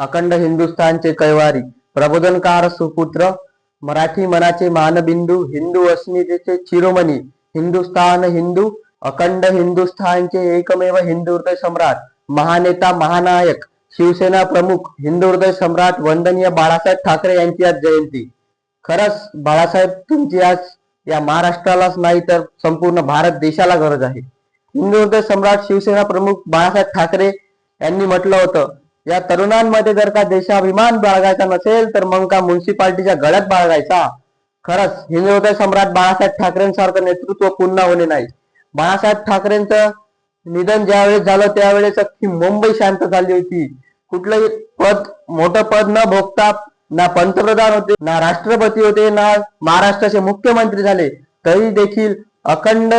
अखंड हिंदुस्थानचे कैवारी प्रबोधनकार सुपुत्र मराठी मनाचे मानबिंदू हिंदू अस्मितेचे शिरोमणी हिंदुस्थान हिंदू अखंड हिंदुस्थानचे एकमेव हिंदुहृदय सम्राट महानेता महानायक शिवसेना प्रमुख हिंदुहृदय सम्राट वंदनीय बाळासाहेब ठाकरे यांची आज जयंती. खरंच बाळासाहेब तुमची आज या महाराष्ट्रालाच नाही तर संपूर्ण भारत देशाला गरज आहे. हिंदुहृदय सम्राट शिवसेना प्रमुख बाळासाहेब ठाकरे यांनी म्हटलं होतं या तरुणांमध्ये जर का देशाभिमान बाळगायचा नसेल तर मग का म्युन्सिपाल्टीच्या गळ्यात बाळगायचा? खरंच हिंदू सम्राट बाळासाहेब ठाकरेंसारखं नेतृत्व पुन्हा होणे नाही. बाळासाहेब ठाकरेंचं निधन ज्यावेळेस झालं त्यावेळेस अख्खी मुंबई शांत झाली होती. कुठलंही पद मोठं पद न भोगता ना पंतप्रधान होते ना राष्ट्रपती होते ना महाराष्ट्राचे मुख्यमंत्री झाले. तरी देखील अखंड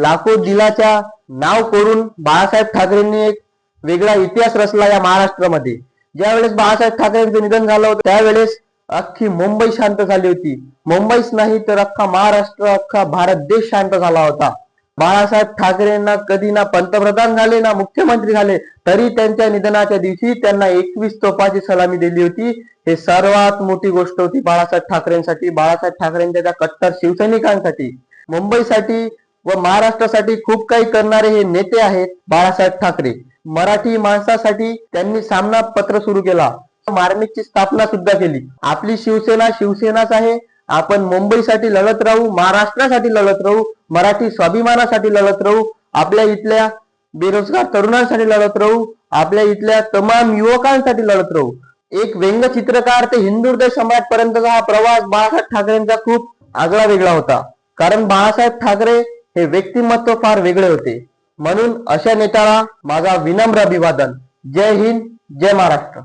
लाखो दिलाच्या नाव करून बाळासाहेब ठाकरेंनी एक वेगळा इतिहास रचला या महाराष्ट्रामध्ये. ज्यावेळेस बाळासाहेब ठाकरेंचं निधन झालं होतं त्यावेळेस अख्खी मुंबई शांत झाली होती. मुंबईच नाही तर अख्खा महाराष्ट्र अख्खा भारत देश शांत झाला होता. बाळासाहेब ठाकरेंना कधी ना पंतप्रधान झाले ना मुख्यमंत्री झाले तरी त्यांच्या निधनाच्या दिवशी त्यांना एकवीस तोफाची सलामी दिली होती. हे सर्वात मोठी गोष्ट होती बाळासाहेब ठाकरेंसाठी बाळासाहेब ठाकरेंच्या त्या कट्टर शिवसैनिकांसाठी. मुंबईसाठी व महाराष्ट्रासाठी खूप काही करणारे हे नेते आहेत बाळासाहेब ठाकरे. मराठी माणसासाठी त्यांनी सामना पत्र सुरू केला. मार्मिकची स्थापना सुद्धा केली. आपली शिवसेना शिवसेनाच आहे. आपण मुंबईसाठी लढत राहू महाराष्ट्रासाठी लढत राहू मराठी स्वाभिमानासाठी लढत राहू आपल्या इथल्या बेरोजगार तरुणांसाठी लढत राहू आपल्या इथल्या तमाम युवकांसाठी लढत राहू. एक व्यंगचित्रकार ते हिंदू सम्राट पर्यंतचा हा प्रवास बाळासाहेब ठाकरेंचा खूप आगळा वेगळा होता. कारण बाळासाहेब ठाकरे हे व्यक्तिमत्व फार वेगळे होते. म्हणून अशा नेत्याला माझा विनम्र अभिवादन. जय हिंद जय महाराष्ट्र.